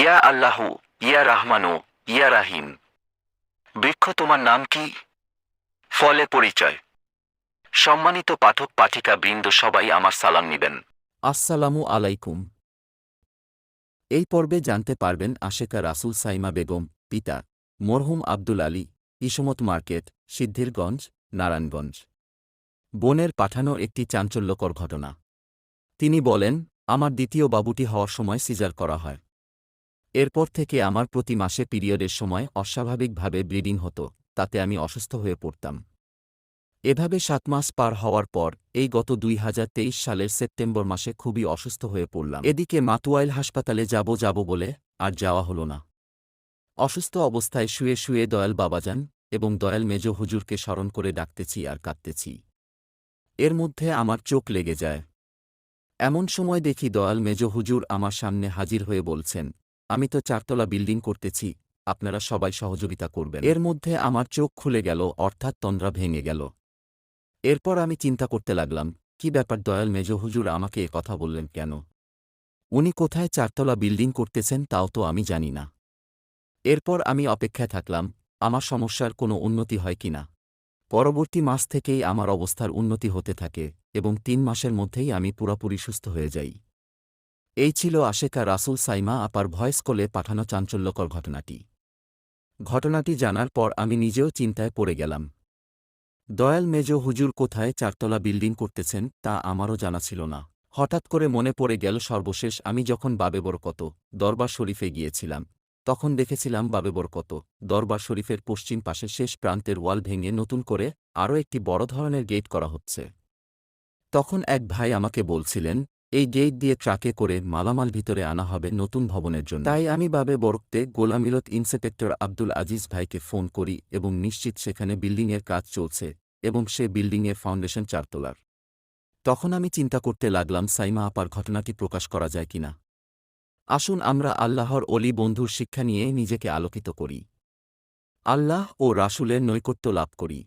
ইয়া আল্লাহু, ইয়া রাহমানু, ইয়া রাহিম। বৃক্ষ তোমার নাম কি? ফলে পরিচয়। সম্মানিত পাঠক পাঠিকা বৃন্দ সবাই আমার সালাম নিবেন। আসসালামু আলাইকুম। এই পর্বে জানতে পারবেন আশেকা রাসুল সাইমা বেগম, পিতা, মরহুম আব্দুল আলী, ইসমত মার্কেট, সিদ্ধিরগঞ্জ, নারায়ণগঞ্জ। বোনের পাঠানো একটি চাঞ্চল্যকর ঘটনা। তিনি বলেন, আমার দ্বিতীয় বাবুটি হওয়ার সময় সিজার করা হয়। এরপর থেকে আমার প্রতি মাসে পিরিয়ডের সময় অস্বাভাবিকভাবে ব্লিডিং হতো, তাতে আমি অসুস্থ হয়ে পড়তাম। এভাবে সাত মাস পার হওয়ার পর এই গত দুই হাজার তেইশ সালের সেপ্টেম্বর মাসে খুবই অসুস্থ হয়ে পড়লাম। এদিকে মাতুয়াইল হাসপাতালে যাব যাব বলে আর যাওয়া হল না। অসুস্থ অবস্থায় শুয়ে শুয়ে দয়াল বাবাজান এবং দয়াল মেজ হুজুরকে স্মরণ করে ডাকতেছি আর কাঁদতেছি। এর মধ্যে আমার চোখ লেগে যায়। এমন সময় দেখি দয়াল মেজ হুজুর আমার সামনে হাজির হয়ে বলছেন আমি তো চারতলা বিল্ডিং করতেছি, আপনারা সবাই সহযোগিতা করবেন। এর মধ্যে আমার চোখ খুলে গেল, অর্থাৎ তন্দ্রা ভেঙে গেল। এরপর আমি চিন্তা করতে লাগলাম, কি ব্যাপার দয়াল মেজ হুজুর আমাকে এ কথা বললেন কেন? উনি কোথায় চারতলা বিল্ডিং করতেছেন তাও তো আমি জানি না। এরপর আমি অপেক্ষায় থাকলাম, আমার সমস্যার কোনো উন্নতি হয় কিনা পরবর্তী মাস থেকেই আমার অবস্থার উন্নতি হতে থাকে এবং তিন মাসের মধ্যেই আমি পুরোপুরি সুস্থ হয়ে যাই। এই ছিল আশেকা রাসুল সাইমা আপার ভয়েস কলে পাঠানো চাঞ্চল্যকর ঘটনাটি। ঘটনাটি জানার পর আমি নিজেও চিন্তায় পড়ে গেলাম। দয়াল মেজ হুজুর কোথায় চারতলা বিল্ডিং করতেছেন তা আমারও জানা ছিল না। হঠাৎ করে মনে পড়ে গেল সর্বশেষ আমি যখন বাবে বরকত, দরবার শরীফে গিয়েছিলাম, তখন দেখেছিলাম বাবে বরকত, দরবার শরীফের পশ্চিম পাশে শেষ প্রান্তের ওয়াল ভেঙে নতুন করে আরও একটি বড় ধরনের গেট করা হচ্ছে। তখন এক ভাই আমাকে বলছিলেন এই গেট দিয়ে ট্রাকে করে মালামাল ভিতরে আনা হবে নতুন ভবনের জন্য। তাই আমি বাবে বরকতে গোলামিলত ইন্সপেক্টর আব্দুল আজিজ ভাইকে ফোন করি এবং নিশ্চিত সেখানে বিল্ডিংয়ের কাজ চলছে এবং সে বিল্ডিংয়ের ফাউন্ডেশন চারতলার তখন আমি চিন্তা করতে লাগলাম, সাইমা আপার ঘটনাটি প্রকাশ করা যায় কিনা। আসুন আমরা আল্লাহর অলি বন্ধুর শিক্ষা নিয়ে নিজেকে আলোকিত করি। আল্লাহ ও রাসুলের নৈকট্য লাভ করি।